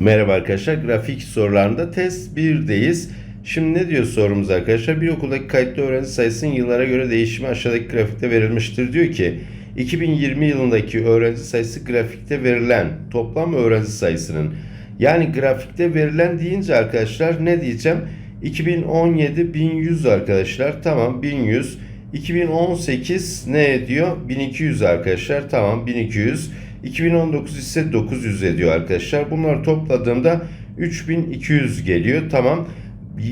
Merhaba arkadaşlar. Grafik sorularında test 1'deyiz. Şimdi ne diyor sorumuz arkadaşlar? Bir okuldaki kayıtlı öğrenci sayısının yıllara göre değişimi aşağıdaki grafikte verilmiştir. Diyor ki 2020 yılındaki öğrenci sayısı grafikte verilen toplam öğrenci sayısının yani grafikte verilen deyince arkadaşlar ne diyeceğim? 2017 1100 arkadaşlar. Tamam 1100. 2018 ne ediyor? 1200 arkadaşlar. Tamam 1200. 2019 ise 900 ediyor arkadaşlar. Bunları topladığımda 3200 geliyor. Tamam.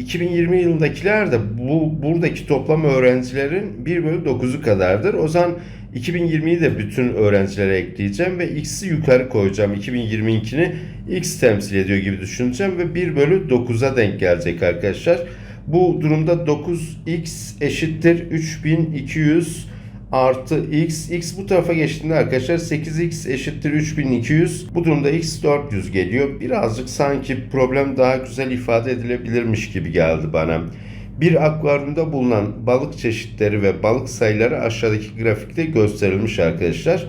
2020 yılındakiler de bu buradaki toplam öğrencilerin 1 bölü 9'u kadardır. O zaman 2020'yi de bütün öğrencilere ekleyeceğim ve x'i yukarı koyacağım. 2022'ni x temsil ediyor gibi düşüneceğim ve 1 bölü 9'a denk gelecek arkadaşlar. Bu durumda 9x eşittir 3200 artı x. x bu tarafa geçtiğinde arkadaşlar 8x eşittir 3200. Bu durumda x 400 geliyor. Birazcık sanki problem daha güzel ifade edilebilirmiş gibi geldi bana. Bir akvaryumda bulunan balık çeşitleri ve balık sayıları aşağıdaki grafikte gösterilmiş arkadaşlar.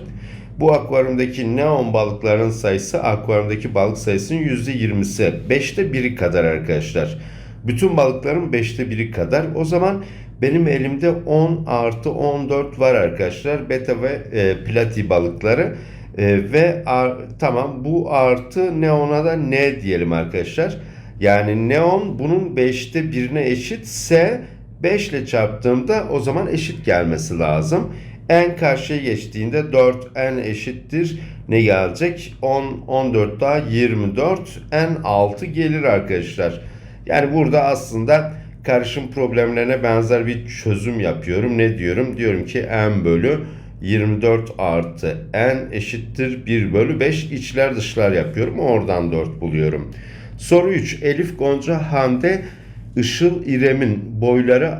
Bu akvaryumdaki neon balıkların sayısı akvaryumdaki balık sayısının %20'si. 5'te 1'i kadar arkadaşlar. Bütün balıkların 5'te 1'i kadar. O zaman benim elimde 10 artı 14 var arkadaşlar. Beta ve e, plati balıkları. E, ve ar, tamam bu artı neona da ne diyelim arkadaşlar. Yani neon bunun 5'te 1'ine eşitse 5 ile çarptığımda o zaman eşit gelmesi lazım. n karşıya geçtiğinde 4 n eşittir. Ne gelecek? 10, 14 daha 24 n 6 gelir arkadaşlar. Yani burada aslında karışım problemlerine benzer bir çözüm yapıyorum. Ne diyorum? Diyorum ki n bölü 24 artı n eşittir 1 bölü 5 içler dışlar yapıyorum. Oradan 4 buluyorum. Soru 3. Elif Gonca Hande Işıl İrem'in boyları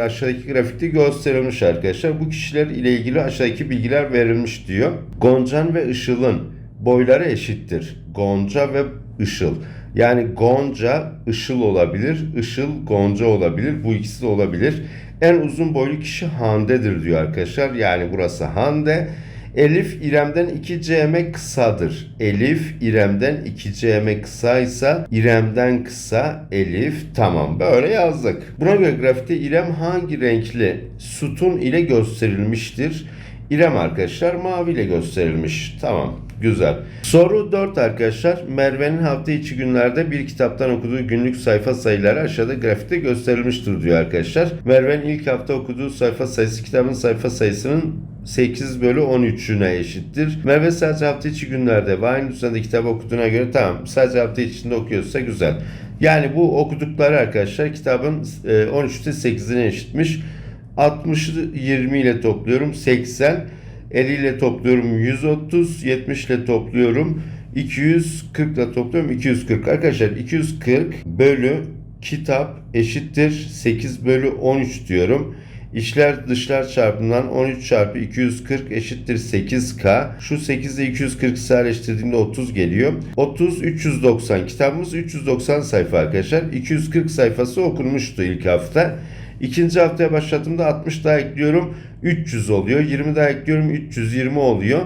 aşağıdaki grafikte gösterilmiş arkadaşlar. Bu kişiler ile ilgili aşağıdaki bilgiler verilmiş diyor. Goncan ve Işıl'ın boyları eşittir. Gonca ve Işıl. Yani Gonca Işıl olabilir, Işıl Gonca olabilir. Bu ikisi de olabilir. En uzun boylu kişi Hande'dir diyor arkadaşlar. Yani burası Hande. Elif İrem'den 2 cm kısadır. Elif İrem'den 2 cm kısaysa İrem'den kısa Elif tamam böyle yazdık. Buna göre grafikte İrem hangi renkli sütun ile gösterilmiştir? İrem arkadaşlar mavi ile gösterilmiş. Tamam güzel. Soru 4 arkadaşlar. Merve'nin hafta içi günlerde bir kitaptan okuduğu günlük sayfa sayıları aşağıda grafikte gösterilmiştir diyor arkadaşlar. Merve'nin ilk hafta okuduğu sayfa sayısı kitabın sayfa sayısının 8 bölü 13'üne eşittir. Merve sadece hafta içi günlerde ve aynı düzende kitap okuduğuna göre tamam sadece hafta içinde okuyorsa güzel. Yani bu okudukları arkadaşlar kitabın 13'te 8'ine eşitmiş. 60'ı 20 ile topluyorum 80. 50 ile topluyorum 130. 70 ile topluyorum 240 ile topluyorum 240. Arkadaşlar 240 bölü kitap eşittir 8 bölü 13 diyorum. İşler dışlar çarpımından 13 çarpı 240 eşittir 8K. Şu 8 ile 240 sadeleştirdiğimde 30 geliyor. 30 390. Kitabımız 390 sayfa arkadaşlar. 240 sayfası okunmuştu ilk hafta. İkinci haftaya başladığımda 60 daha ekliyorum 300 oluyor. 20 daha ekliyorum 320 oluyor.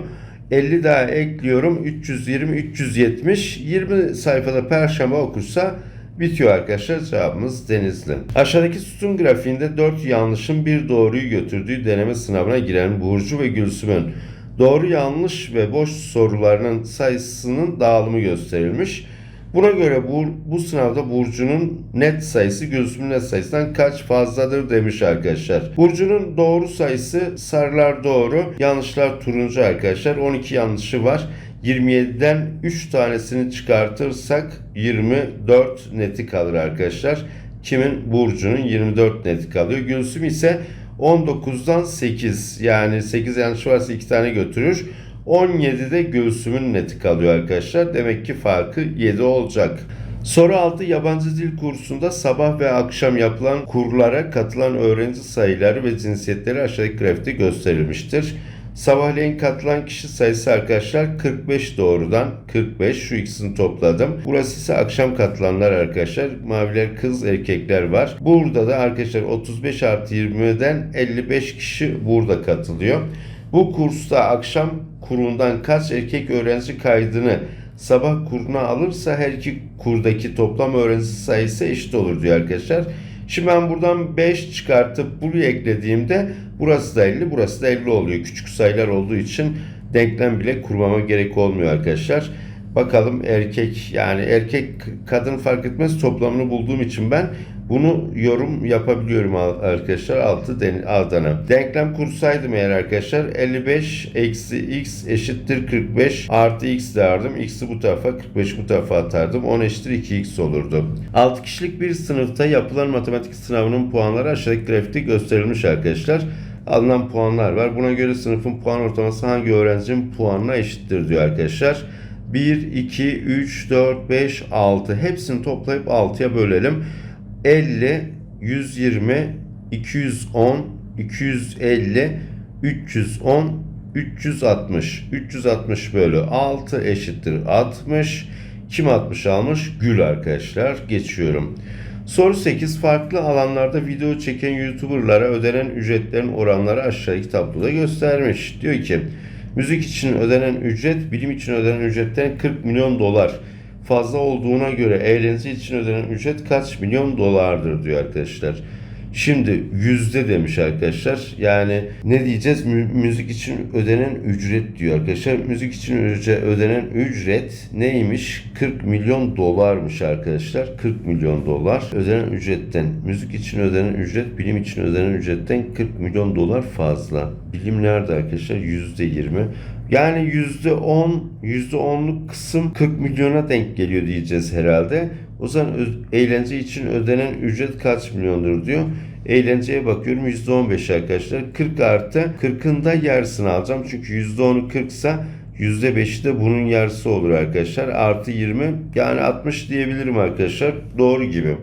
50 daha ekliyorum 320 370 20 sayfada perşembe okursa bitiyor arkadaşlar cevabımız Denizli. Aşağıdaki sütun grafiğinde 4 yanlışın bir doğruyu götürdüğü deneme sınavına giren Burcu ve Gülsüm'ün doğru yanlış ve boş sorularının sayısının dağılımı gösterilmiş. Buna göre bu, bu sınavda Burcu'nun net sayısı Gülsüm'ün net sayısından kaç fazladır demiş arkadaşlar. Burcu'nun doğru sayısı sarılar doğru, yanlışlar turuncu arkadaşlar. 12 yanlışı var. 27'den 3 tanesini çıkartırsak 24 neti kalır arkadaşlar. Kimin? Burcu'nun 24 neti kalıyor. Gülsüm ise 19'dan 8 yani 8 yanlış varsa 2 tane götürür. 17'de göğsümün neti kalıyor arkadaşlar. Demek ki farkı 7 olacak. Soru 6 yabancı dil kursunda sabah ve akşam yapılan kurlara katılan öğrenci sayıları ve cinsiyetleri aşağıdaki grafikte gösterilmiştir. Sabahleyin katılan kişi sayısı arkadaşlar 45 doğrudan 45 şu ikisini topladım. Burası ise akşam katılanlar arkadaşlar. Maviler kız erkekler var. Burada da arkadaşlar 35 artı 20'den 55 kişi burada katılıyor. Bu kursta akşam kurundan kaç erkek öğrenci kaydını sabah kuruna alırsa her iki kurdaki toplam öğrenci sayısı eşit olur diyor arkadaşlar. Şimdi ben buradan 5 çıkartıp buraya eklediğimde burası da 50, burası da 50 oluyor. Küçük sayılar olduğu için denklem bile kurmama gerek olmuyor arkadaşlar. Bakalım erkek yani erkek kadın fark etmez toplamını bulduğum için ben bunu yorum yapabiliyorum arkadaşlar 6 A'dana. Denklem kursaydım eğer arkadaşlar 55 eksi x eşittir 45 artı x derdim. X'i bu tarafa 45 bu tarafa atardım. 10 eşittir 2x olurdu. 6 kişilik bir sınıfta yapılan matematik sınavının puanları aşağıdaki grafikte gösterilmiş arkadaşlar alınan puanlar var. Buna göre sınıfın puan ortalaması hangi öğrencinin puanına eşittir diyor arkadaşlar. 1, 2, 3, 4, 5, 6 hepsini toplayıp 6'ya bölelim. 50, 120, 210, 250, 310, 360. 360 bölü 6 eşittir 60. Kim 60 almış? Gül arkadaşlar. Geçiyorum. Soru 8. Farklı alanlarda video çeken YouTuber'lara ödenen ücretlerin oranları aşağıdaki tabloda göstermiş. Diyor ki müzik için ödenen ücret bilim için ödenen ücretten 40 milyon dolar fazla olduğuna göre eğlence için ödenen ücret kaç milyon dolardır diyor arkadaşlar. Şimdi yüzde demiş arkadaşlar. Yani ne diyeceğiz? Mü- müzik için ödenen ücret diyor arkadaşlar. Müzik için ödenen ücret neymiş? 40 milyon dolarmış arkadaşlar. 40 milyon dolar ödenen ücretten. Müzik için ödenen ücret, bilim için ödenen ücretten 40 milyon dolar fazla. Bilim nerede arkadaşlar? Yüzde 20. Yani yüzde 10, yüzde 10'luk kısım 40 milyona denk geliyor diyeceğiz herhalde. O zaman eğlence için ödenen ücret kaç milyondur diyor. Eğlenceye bakıyorum %15 arkadaşlar. 40 artı 40'ın da yarısını alacağım. Çünkü %10'u 40 ise %5'i de bunun yarısı olur arkadaşlar. Artı 20 yani 60 diyebilirim arkadaşlar. Doğru gibi.